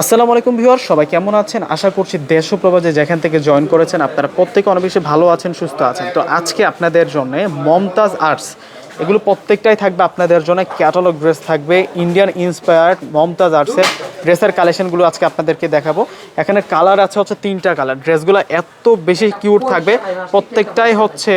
আসসালামু আলাইকুম ভিউয়ার, সবাই কেমন আছেন? আশা করছি দেশ ও যেখান থেকে জয়েন করেছেন, আপনারা প্রত্যেকে অনেক বেশি ভালো আছেন, সুস্থ আছেন। তো আজকে আপনাদের জন্য মমতাজ আর্টস এগুলো প্রত্যেকটাই থাকবে আপনাদের জন্য। ক্যাটালগ ড্রেস থাকবে ইন্ডিয়ান ইন্সপায়ার্ড মমতাজ আর্টসের ড্রেসের কালেকশনগুলো আজকে আপনাদেরকে দেখাবো। এখানে কালার আছে হচ্ছে তিনটা কালার ড্রেসগুলো এত বেশি কিউট থাকবে, প্রত্যেকটাই হচ্ছে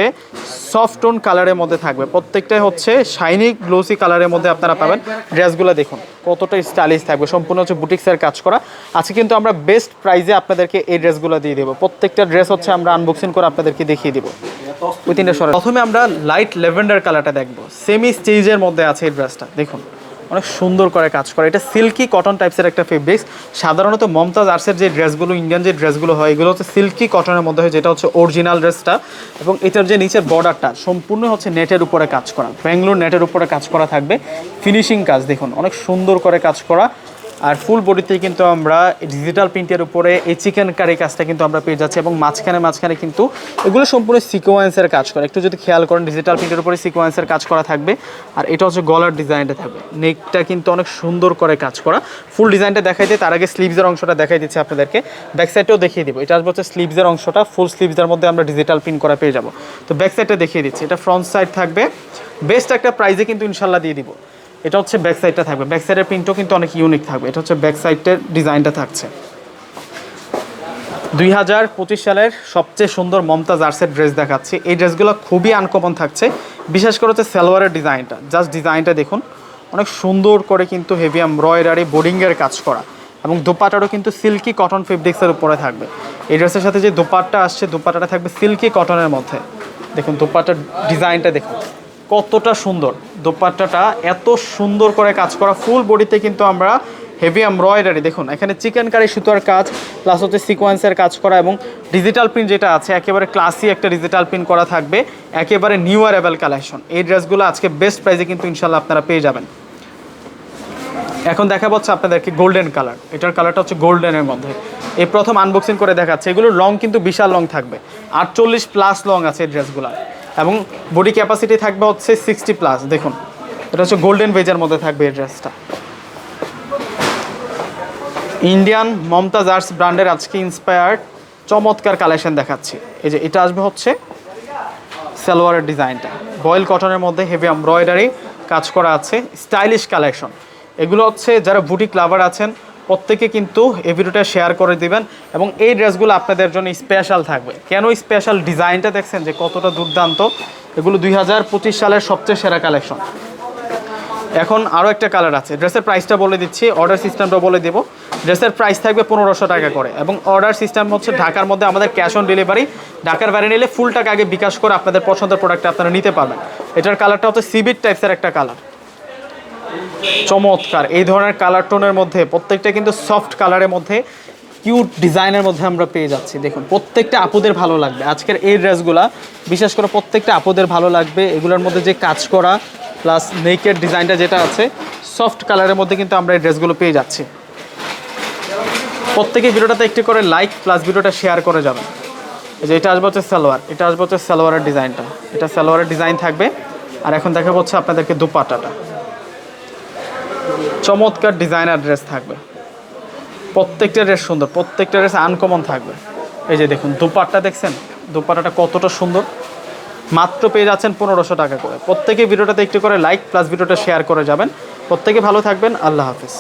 সফট টোন কালারের মধ্যে থাকবে। প্রত্যেকটাই হচ্ছে শাইনি গ্লোসি কালারের মধ্যে আপনারা পাবেন। ড্রেসগুলো দেখুন, কতটা স্টাইলিশ থাকবে। সম্পূর্ণ হচ্ছে বুটিক্সের কাজ করা। আজকে কিন্তু আমরা বেস্ট প্রাইজে আপনাদেরকে এই ড্রেসগুলো দিয়ে দেবো। প্রত্যেকটা ড্রেস হচ্ছে আমরা আনবক্সিং করে আপনাদেরকে দেখিয়ে দিব। উইথিন সরে প্রথমে আমরা লাইট লেভেন্ডার কালারটা দেখব। সেমি স্টেজের মধ্যে আছে এই ড্রেসটা দেখুন, অনেক সুন্দর করে কাজ করে। এটা সিল্কি কটন টাইপসের একটা ফেব্রিক্স সাধারণত মমতাজ আর্টসের যে ড্রেসগুলো ইন্ডিয়ান যে ড্রেসগুলো হয়, এগুলো হচ্ছে সিল্কি কটনের মধ্যে হয়, যেটা হচ্ছে অরিজিনাল ড্রেসটা এবং এটার যে নিচের বর্ডারটা সম্পূর্ণ হচ্ছে নেটের উপরে কাজ করা। ব্যাঙ্গলোর নেটের উপরে কাজ করা থাকবে। ফিনিশিং কাজ, দেখুন, অনেক সুন্দর করে কাজ করা। আর ফুল বডিতে কিন্তু আমরা ডিজিটাল প্রিন্টের উপরে এই চিকেন কারি কাজটা কিন্তু আমরা পেয়ে যাচ্ছি এবং মাঝখানে মাঝখানে কিন্তু এগুলো সম্পূর্ণ সিকোয়েন্সের কাজ করে। একটু যদি খেয়াল করেন ডিজিটাল প্রিন্টের উপরে সিকোয়েন্সের কাজ করা থাকবে আর এটা হচ্ছে গলার ডিজাইনটা থাকবে। নেকটা কিন্তু অনেক সুন্দর করে কাজ করা। ফুল ডিজাইনটা দেখাই দিই তার আগে স্লিভসের অংশটা দেখাই দিচ্ছি আপনাদেরকে। ব্যাক সাইডটাও দেখিয়ে দিব। এটা আসবে হচ্ছে স্লিভসের অংশটা ফুল স্লিভসের মধ্যে আমরা ডিজিটাল প্রিন্ট করা পেয়ে যাব। তো ব্যাক সাইডটা দেখিয়ে দিচ্ছি। এটা ফ্রন্ট সাইড থাকবে। বেস্ট একটা প্রাইজে কিন্তু ইনশাল্লাহ দিয়ে দিব। এটা হচ্ছে ব্যাক সাইডটা থাকবে। ব্যাক সাইডের প্রিন্টও কিন্তু অনেক ইউনিক থাকবে। এটা হচ্ছে ব্যাক সাইডের ডিজাইনটা থাকছে। দুই হাজার পঁচিশ সালের সবচেয়ে সুন্দর মমতাজ আর্টসের ড্রেস দেখাচ্ছি। এই ড্রেসগুলো খুবই আনকমন থাকছে। বিশেষ করে হচ্ছে সালোয়ারের ডিজাইনটা জাস্ট ডিজাইনটা দেখুন। অনেক সুন্দর করে কিন্তু হেভি এমব্রয়ডারি বোর্ডিংয়ের কাজ করা। এবং দোপাটারও কিন্তু সিল্কি কটন ফেব্রিক্সের উপরে থাকবে। এই ড্রেসের সাথে যে দোপাট্টা আসছে দোপাট্টাটা থাকবে সিল্কি কটনের মধ্যে। দেখুন দোপাট্টার ডিজাইনটা দেখুন। কতটা সুন্দর। দোপাট্টাটা এত সুন্দর করে কাজ করা। ফুল বডিতে কিন্তু আমরা হেভি এমব্রয়ডারি দেখুন, এখানে চিকেন কারি সুতোর কাজ প্লাস হচ্ছে সিকোয়েন্সের কাজ করা এবং ডিজিটাল প্রিন্ট যেটা আছে, একেবারে ক্লাসি একটা ডিজিটাল প্রিন্ট করা থাকবে। একেবারে নিউ অ্যারেবল কালেকশন এই ড্রেসগুলো আজকে বেস্ট প্রাইসে কিন্তু ইনশাল্লাহ আপনারা পেয়ে যাবেন। এখন দেখা পাচ্ছে আপনাদেরকে গোল্ডেন কালার এটার কালারটা হচ্ছে গোল্ডেনের মধ্যে। এই প্রথম আনবক্সিং করে দেখাচ্ছে। এগুলোর লং কিন্তু বিশাল লং থাকবে। আটচল্লিশ প্লাস লং আছে এই ড্রেসগুলো এবং বডি ক্যাপাসিটি থাকবে হচ্ছে সিক্সটি প্লাস দেখুন। এটা হচ্ছে গোল্ডেন ভেজের মধ্যে থাকবে এই ড্রেসটা ইন্ডিয়ান মমতাজ আর্টস ব্র্যান্ডের আজকে ইন্সপায়ার্ড চমৎকার কালেকশন দেখাচ্ছি। এই যে এটা আসবে হচ্ছে সালোয়ারের ডিজাইনটা। বয়েল কটনের মধ্যে হেভি এমব্রয়ডারি কাজ করা আছে স্টাইলিশ কালেকশন এগুলো হচ্ছে যারা বুটিক লাভার আছেন প্রত্যেকে কিন্তু এই ভিডিওটা শেয়ার করে দিবেন এবং এই ড্রেসগুলো আপনাদের জন্য স্পেশাল থাকবে। কেন স্পেশাল ডিজাইনটা দেখছেন যে কতটা দুর্দান্ত? এগুলো দুই হাজার পঁচিশ সালের সবচেয়ে সেরা কালেকশন এখন আরও একটা কালার আছে। ড্রেসের প্রাইসটা বলে দিচ্ছি অর্ডার সিস্টেমটা বলে দেবো। ড্রেসের প্রাইস থাকবে পনেরোশো টাকা করে এবং অর্ডার সিস্টেম হচ্ছে ঢাকার মধ্যে আমাদের ক্যাশ অন ডেলিভারি ঢাকার বাইরে নিলে ফুল টাকা আগে বিকাশ করে আপনাদের পছন্দের প্রোডাক্টটা আপনারা নিতে পারবেন। এটার কালারটা হচ্ছে সিবিট টাইপসের একটা কালার চমৎকার। এই ধরনের কালার টোনের মধ্যে, প্রত্যেকটা কিন্তু সফট কালারের মধ্যে কিউট ডিজাইনের মধ্যে আমরা পেয়ে যাচ্ছি। দেখুন, প্রত্যেকটা আপুদের ভালো লাগবে। আজকের এই ড্রেসগুলা, বিশেষ করে প্রত্যেকটা আপুদের ভালো লাগবে। এগুলোর মধ্যে যে কাজ করা প্লাস নেকের ডিজাইনটা যেটা আছে সফট কালারের মধ্যে কিন্তু আমরা এই ড্রেসগুলো পেয়ে যাচ্ছি। প্রত্যেকে ভিডিওটাতে একটি করে লাইক প্লাস ভিডিওটা শেয়ার করে যাবেন। যে এটা আসবে হচ্ছে সালোয়ার। এটা আসবে হচ্ছে সালোয়ারের ডিজাইনটা এটা সালোয়ারের ডিজাইন থাকবে। আর এখন দেখা হচ্ছে আপনাদেরকে দুপাটাটা। চমৎকার ডিজাইনার ড্রেস থাকবে। প্রত্যেকটা ড্রেস সুন্দর, প্রত্যেকটা ড্রেস আনকমন থাকবে। এই যে দেখুন, দুপাট্টা দেখছেন? দুপাট্টাটা কতটা সুন্দর। মাত্র পেয়ে যাচ্ছেন পনেরোশো টাকা করে। প্রত্যেকে ভিডিওটাতে একটু করে লাইক প্লাস ভিডিওটা শেয়ার করে যাবেন। প্রত্যেকে ভালো থাকবেন, আল্লাহ হাফিজ।